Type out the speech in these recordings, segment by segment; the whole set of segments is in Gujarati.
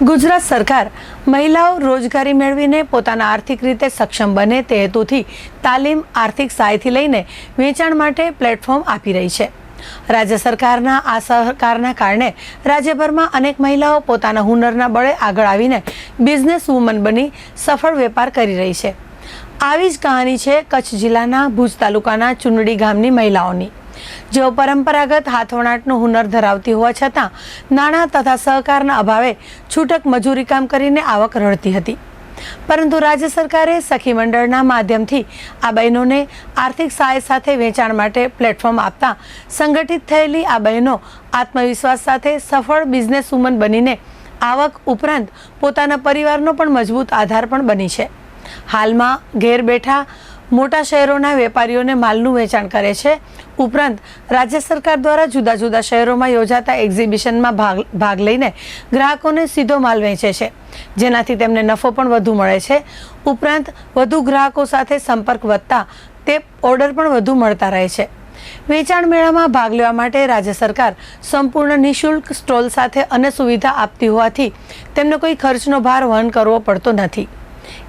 ગુજરાત સરકાર મહિલાઓ રોજગારી મેળવીને પોતાના આર્થિક રીતે સક્ષમ બને તે હેતુથી તાલીમ આર્થિક સહાયથી લઈને વેચાણ માટે પ્લેટફોર્મ આપી રહી છે. રાજ્ય સરકારના આ સહકારના કારણે રાજ્યભરમાં અનેક મહિલાઓ પોતાના હુનરના બળે આગળ આવીને બિઝનેસ વુમન બની સફળ વેપાર કરી રહી છે. આવી જ કહાની છે કચ્છ જિલ્લાના ભુજ તાલુકાના ચુનડી ગામની મહિલાઓની. જેઓ પરંપરાગત હાથવણાટનું હુનર ધરાવતી હોવા છતાં નાણાં તથા સહકારના અભાવે છૂટક મજૂરી કામ કરીને આવક રળતી હતી. પરંતુ રાજ્ય સરકારે સખી મંડળના માધ્યમથી આ બહેનોને આર્થિક સહાય સાથે વેચાણ માટે પ્લેટફોર્મ આપતા સંગઠિત થયેલી આ બહેનો આત્મવિશ્વાસ સાથે સફળ બિઝનેસ વુમન બનીને આવક ઉપરાંત પોતાના પરિવારનો પણ મજબૂત આધાર પણ બની છે. હાલમાં ઘેર બેઠા મોટા શહેરોના વેપારીઓને માલનું વેચાણ કરે છે. ઉપરાંત, રાજ્ય સરકાર દ્વારા જુદા જુદા શહેરોમાં યોજાતા એક્ઝિબિશનમાં ભાગ ભાગ લઈને ગ્રાહકોને સીધો માલ વેચે છે, જેનાથી તેમને નફો પણ વધુ મળે છે. ઉપરાંત, વધુ ગ્રાહકો સાથે સંપર્ક વધતા તે ઓર્ડર પણ વધુ મળતા રહે છે. વેચાણ મેળામાં ભાગ લેવા માટે રાજ્ય સરકાર સંપૂર્ણ નિઃશુલ્ક સ્ટોલ સાથે અને સુવિધા આપતી હોવાથી તેમને કોઈ ખર્ચનો ભાર વહન કરવો પડતો નથી.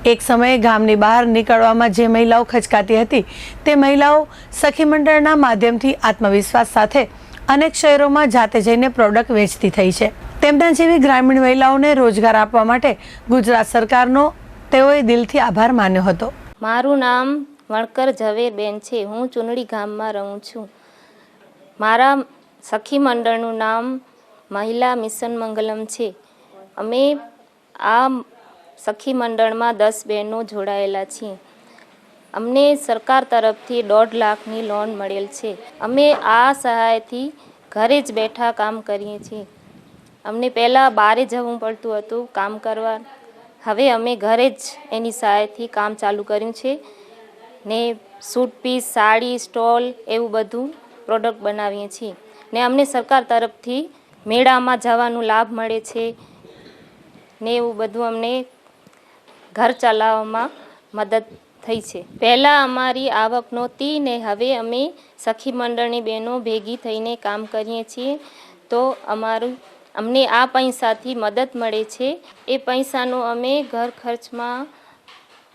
એક સમયે ગામની બહાર નીકળવામાં જે મહિલાઓ ખચકાતી હતી, તે મહિલાઓ સખી મંડળના માધ્યમથી આત્મવિશ્વાસ સાથે અનેક શહેરોમાં જાતે જઈને પ્રોડક્ટ વેચતી થઈ છે. તેમના જેવી ગ્રામીણ મહિલાઓને રોજગાર આપવા માટે ગુજરાત સરકારનો તેઓએ દિલથી આભાર માન્યો હતો. મારું નામ વણકર ઝવેરબેન છે. હું ચુનડી ગામમાં રહું છું. મારા સખી મંડળનું નામ મહિલા મિશન મંગલમ છે. અમે આ સખી મંડળમાં દસ બહેનો જોડાયેલા છીએ. અમને સરકાર તરફથી દોઢ લાખની લોન મળેલ છે. અમે આ સહાયથી ઘરે જ બેઠા કામ કરીએ છીએ. અમને પહેલાં બહારે જવું પડતું હતું કામ કરવા. હવે અમે ઘરે જ એની સહાયથી કામ ચાલુ કર્યું છે. ને સૂટ પીસ સાડી, સ્ટોલ એવું બધું પ્રોડક્ટ બનાવીએ છીએ. ને અમને સરકાર તરફથી મેળામાં જવાનું લાભ મળે છે. ને એવું બધું અમને ઘર ચલાવવામાં મદદ થઈ છે. પહેલાં અમારી આવક નહોતી ને હવે અમે સખી મંડળની બહેનો ભેગી થઈને કામ કરીએ છીએ. તો અમારું, અમને આ પૈસાથી મદદ મળે છે. એ પૈસાનો અમે ઘર ખર્ચમાં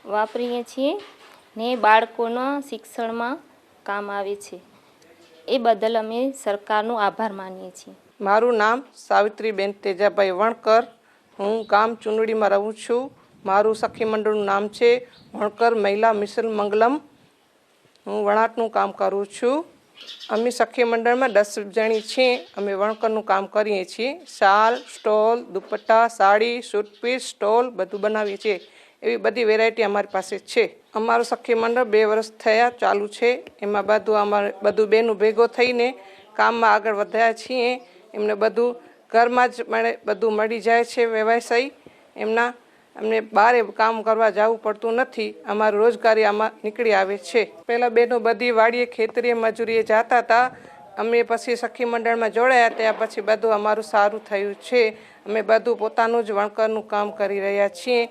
વાપરીએ છીએ ને બાળકોના શિક્ષણમાં કામ આવે છે. એ બદલ અમે સરકારનો આભાર માનીએ છીએ. મારું નામ સાવિત્રીબેન તેજાભાઈ વણકર. હું ગામ ચુંડડીમાં રહું છું. મારું સખી મંડળનું નામ છે વણકર મહિલા મિશન મંગલમ. હું વણાટનું કામ કરું છું. અમે સખી મંડળમાં દસ જણી છીએ. અમે વણકરનું કામ કરીએ છીએ. શાલ, stole, dupatta, sari, suit piece, stole બધું બનાવીએ છીએ. એવી બધી વેરાયટી અમારી પાસે છે. અમારું સખી મંડળ બે વર્ષ થયા ચાલુ છે. એમાં બધું અમારે, બધું બેનું ભેગો થઈને કામમાં આગળ વધ્યા છીએ. એમને બધું ઘરમાં જ મળે બધું મળી જાય છે વ્યવસાય. એમના અમને બહારે કામ કરવા જવું પડતું નથી. અમારું રોજગારી આમાં નીકળી આવે છે. પહેલાં બહેનો બધી વાડીએ, ખેતરીએ, મજૂરીએ જતા હતા. અમે પછી સખી મંડળમાં જોડાયા ત્યાં પછી બધું અમારું સારું થયું છે. અમે બધું પોતાનું જ વણકરનું કામ કરી રહ્યા છીએ.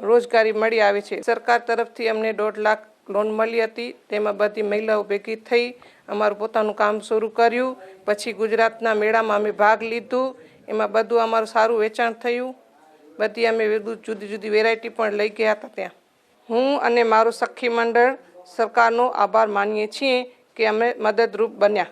રોજગારી મળી આવે છે. સરકાર તરફથી અમને દોઢ લાખ લોન મળી હતી. તેમાં બધી મહિલાઓ ભેગી થઈ અમારું પોતાનું કામ શરૂ કર્યું. પછી ગુજરાતના મેળામાં અમે ભાગ લીધું. એમાં બધું અમારું સારું વેચાણ થયું. બધી અમે બધું જુદી જુદી વેરાયટી પણ લઈ ગયા હતા ત્યાં. હું અને મારું સખી મંડળ સરકારનો આભાર માનીએ છીએ કે અમે મદદરૂપ બન્યા.